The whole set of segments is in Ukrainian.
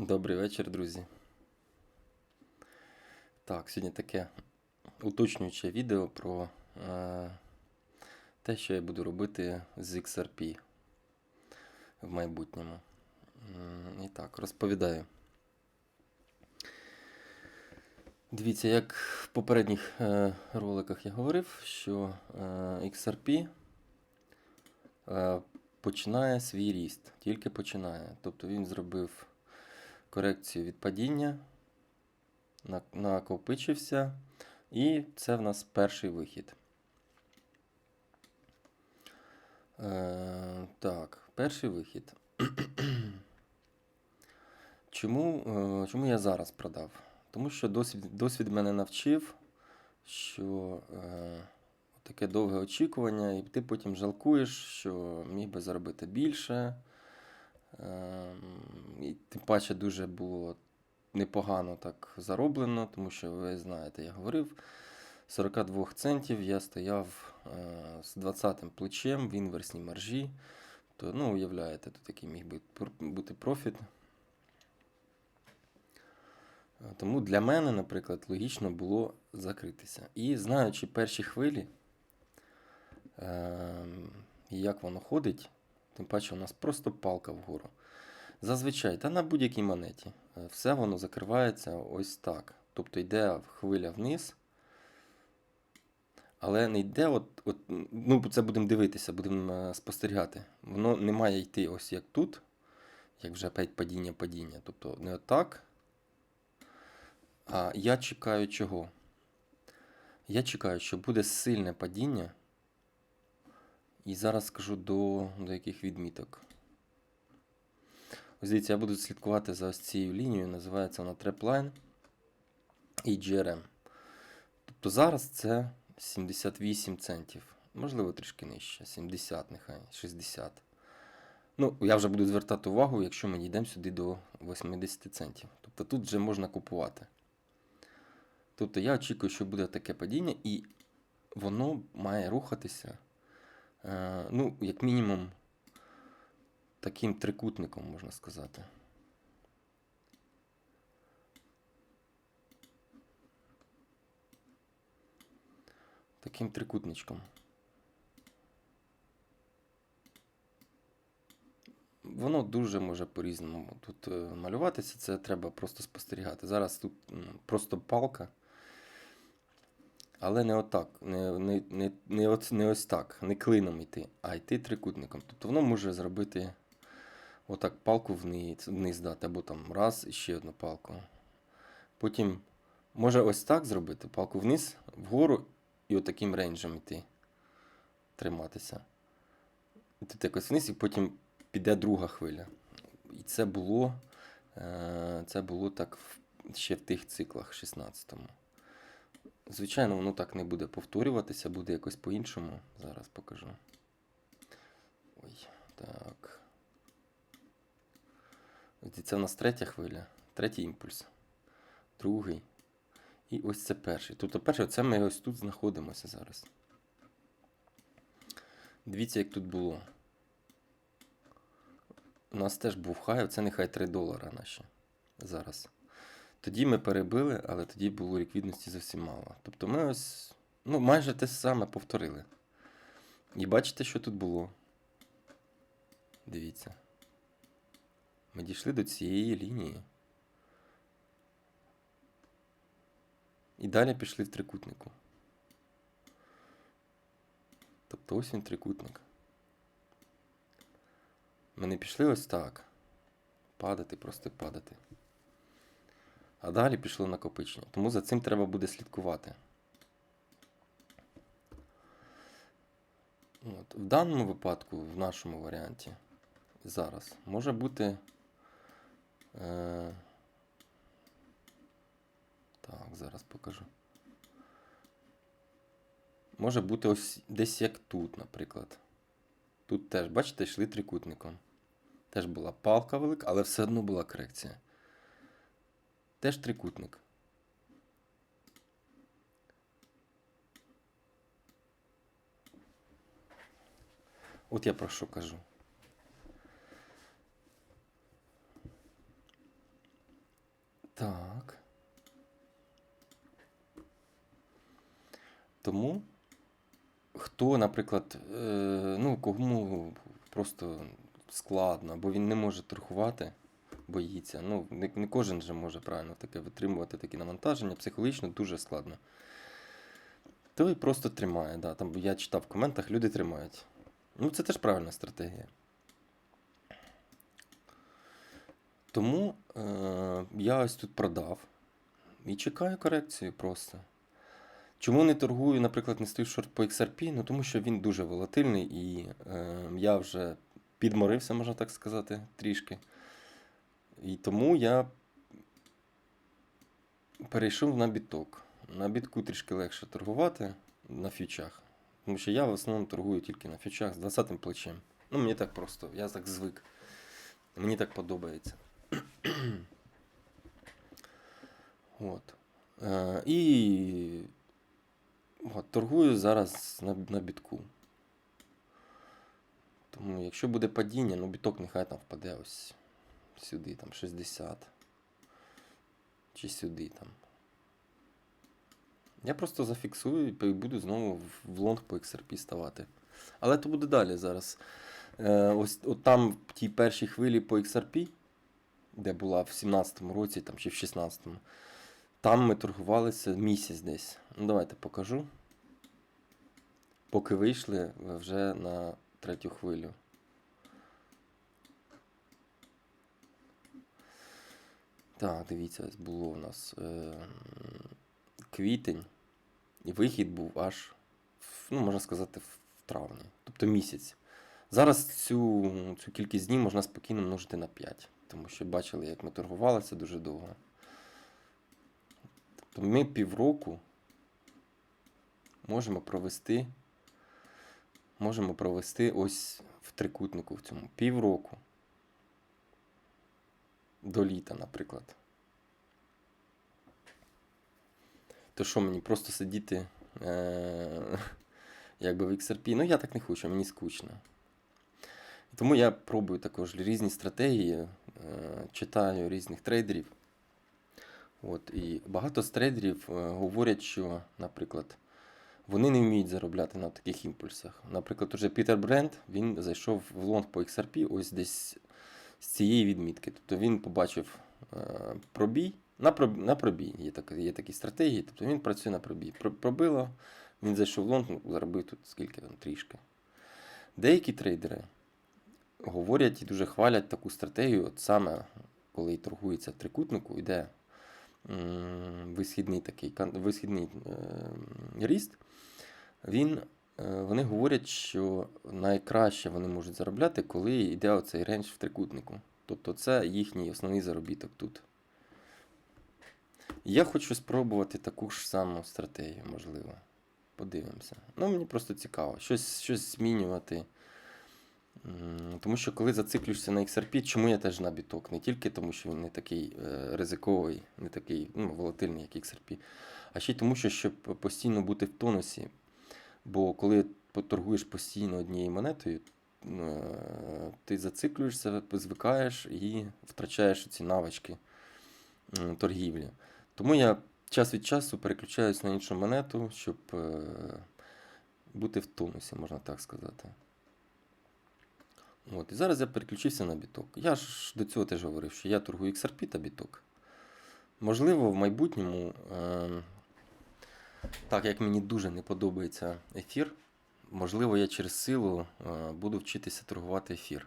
Добрий вечір, друзі. Так, сьогодні таке уточнююче відео про е, те, що я буду робити з XRP в майбутньому. І так, розповідаю. Дивіться, як в попередніх е, роликах я говорив, що е, XRP е, починає свій ріст, тільки починає. Тобто він зробив корекцію від падіння, накопичився, і це в нас перший вихід. Е, так, перший вихід. чому, е, чому я зараз продав? Тому що досвід, досвід мене навчив, що е, таке довге очікування, і ти потім жалкуєш, що міг би заробити більше. Ем, І тим паче дуже було непогано так зароблено, тому що ви знаєте, я говорив, 42 центів я стояв е, з 20-м плечем в інверсній маржі. То, ну, уявляєте, тут який міг бути профіт. Е, Тому для мене, наприклад, логічно було закритися. І знаючи перші хвилі, і як воно ходить, тим паче у нас просто палка вгору. Зазвичай, та на будь-якій монеті, е, все воно закривається ось так. Тобто йде хвиля вниз, але не йде, от, от, ну це будемо дивитися, будемо е, спостерігати. Воно не має йти ось як тут, як вже опять падіння-падіння. Тобто не отак. А я чекаю чого? Я чекаю, що буде сильне падіння. І зараз скажу до, до яких відміток. Ось дивіться, я буду слідкувати за ось цією лінією, називається вона Trapline і GRM. Тобто зараз це 78 центів. Можливо, трішки нижче. 70, нехай, 60. Ну, я вже буду звертати увагу, якщо ми дійдемо сюди до 80 центів. Тобто тут вже можна купувати. Тобто я очікую, що буде таке падіння, і воно має рухатися. Е, ну, як мінімум, таким трикутником, можна сказати. Таким трикутничком. Воно дуже може по-різному тут е, малюватися, це треба просто спостерігати. Зараз тут просто палка. Але не отак, не, не, не, не, от, не ось так, не клином йти, а йти трикутником. Тобто воно може зробити отак палку вниз, вниз дати, або там раз і ще одну палку. Потім може ось так зробити, палку вниз, вгору і отаким рейнджем йти. Триматися. Тут якось вниз, і потім піде друга хвиля. І це було, е, це було так ще в тих циклах 16-му. Звичайно, воно так не буде повторюватися, буде якось по-іншому. Зараз покажу. Ой, так. Це у нас третя хвиля, третій імпульс, другий. І ось це перший. Тобто перший, це ми ось тут знаходимося зараз. Дивіться, як тут було. У нас теж був хай, це нехай 3 долара наші зараз. Тоді ми перебили, але тоді було ліквідності зовсім мало. Тобто ми ось ну, майже те саме повторили. І бачите, що тут було. Дивіться. Ми дійшли до цієї лінії. І далі пішли в трикутнику. Тобто ось він трикутник. Ми не пішли ось так. Падати, просто падати. А далі пішло накопичення. Тому за цим треба буде слідкувати. От. В даному випадку, в нашому варіанті, зараз може бути. Е... Так, зараз покажу. Може бути ось десь як тут, наприклад. Тут теж, бачите, йшли трикутником. Теж була палка велика, але все одно була корекція. Теж трикутник. От я про що кажу. Так. Тому, хто, наприклад, е, ну, кому просто складно, бо він не може торгувати, боїться. Ну, не, не кожен же може правильно таке витримувати такі навантаження, психологічно дуже складно. Той просто тримає, да. Там я читав в коментах, люди тримають. Ну, це теж правильна стратегія. Тому е, я ось тут продав і чекаю корекцію просто. Чому не торгую, наприклад, не стою шорт по XRP? Ну тому що він дуже волатильний і е, я вже підморився, можна так сказати, трішки. І тому я перейшов на біток. На бітку трішки легше торгувати на фьючах. Тому що я в основному торгую тільки на фьючах з 20-м плечем. Ну, мені так просто, я так звик. Мені так подобається. От. Е, і от, торгую зараз на, на бітку. Тому якщо буде падіння, ну біток нехай там впаде ось сюди, там 60. Чи сюди там. Я просто зафіксую і буду знову в- лонг по XRP ставати. Але то буде далі зараз. Е, ось от там в тій першій хвилі по XRP, де була в 17-му році там, чи в 16-му, там ми торгувалися місяць десь. Ну, давайте покажу. Поки вийшли вже на третю хвилю. Так, дивіться, було у нас е, квітень, і вихід був аж, ну, можна сказати, в травні, тобто місяць. Зараз цю, цю кількість днів можна спокійно множити на 5, тому що бачили, як ми торгувалися дуже довго. Тобто ми півроку можемо провести, можемо провести ось в трикутнику в цьому півроку. До літа, наприклад. То що мені просто сидіти е- якби в XRP? Ну, я так не хочу, мені скучно. Тому я пробую також різні стратегії, е- читаю різних трейдерів. От, і багато з трейдерів е, говорять, що, наприклад, вони не вміють заробляти на таких імпульсах. Наприклад, уже Пітер Бренд, він зайшов в лонг по XRP ось десь з цієї відмітки. Тобто він побачив е, пробій. На пробій, на пробій є, так, є такі стратегії, тобто він працює на пробій. Про- Пробило, він зайшов в лонг, ну, заробив тут скільки там трішки. Деякі трейдери говорять і дуже хвалять таку стратегію, от саме коли торгується трикутнику, йде висхідний такий висхідний е, ріст, він, е, вони говорять, що найкраще вони можуть заробляти, коли йде оцей рендж в трикутнику. Тобто це їхній основний заробіток тут. Я хочу спробувати таку ж саму стратегію, можливо. Подивимося. Ну, мені просто цікаво. Щось, щось змінювати. Тому що коли зациклюєшся на XRP, чому я теж на біток? Не тільки тому, що він не такий е, ризиковий, не такий ну, волатильний, як XRP, а ще й тому, що щоб постійно бути в тонусі. Бо коли поторгуєш постійно однією монетою, е, ти зациклюєшся, звикаєш і втрачаєш ці навички торгівлі. Тому я час від часу переключаюсь на іншу монету, щоб е, бути в тонусі, можна так сказати. От, і зараз я переключився на біток. Я ж до цього теж говорив, що я торгую XRP та біток. Можливо, в майбутньому, е, так як мені дуже не подобається ефір, можливо, я через силу е, буду вчитися торгувати ефір.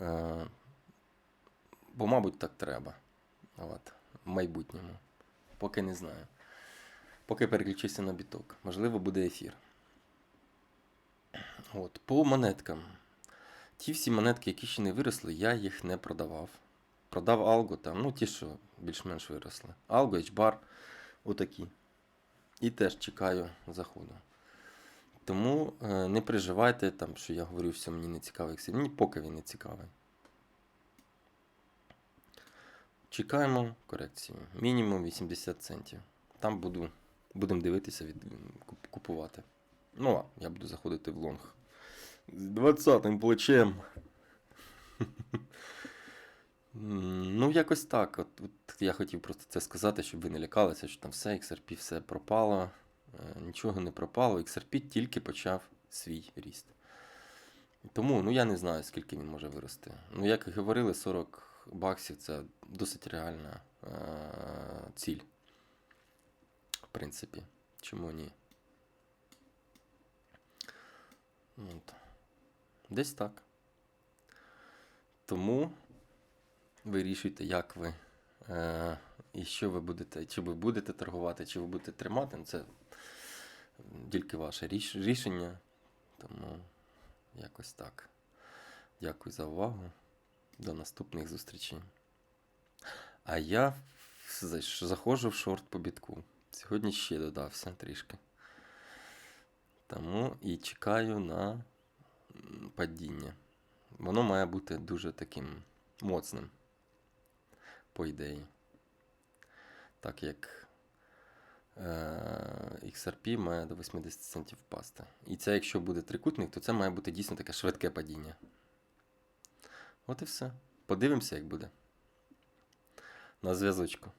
Е, бо, мабуть, так треба. От, в майбутньому. Поки не знаю. Поки переключився на біток. Можливо, буде ефір. От, по монеткам. Ті всі монетки, які ще не виросли, я їх не продавав. Продав Алго там, ну ті, що більш-менш виросли. Алго, HBAR, отакі. І теж чекаю заходу. Тому е, не переживайте, там, що я говорю, що мені не цікавий Excel. Мені поки він не цікавий. Чекаємо корекцію. Мінімум 80 центів. Там буду, будемо дивитися, від, купувати. Ну, а я буду заходити в лонг. З 20 плечем. Ну, якось так. От, от я хотів просто це сказати, щоб ви не лякалися, що там все, XRP все пропало. Е, Нічого не пропало. XRP тільки почав свій ріст. Тому ну, я не знаю, скільки він може вирости. Ну, як і говорили, 40 баксів це досить реальна е- ціль. В принципі, чому ні? От. Десь так. Тому вирішуйте, як ви е, і що ви будете, чи ви будете торгувати, чи ви будете тримати. Ну, Це тільки ваше ріш, рішення. Тому якось так. Дякую за увагу. До наступних зустрічей. А я заходжу в шорт по бітку. Сьогодні ще додався трішки. Тому і чекаю на падіння. Воно має бути дуже таким моцним, по ідеї. Так як е, XRP має до 80 центів впасти. І це, якщо буде трикутник, то це має бути дійсно таке швидке падіння. От і все. Подивимося, як буде. На зв'язочку.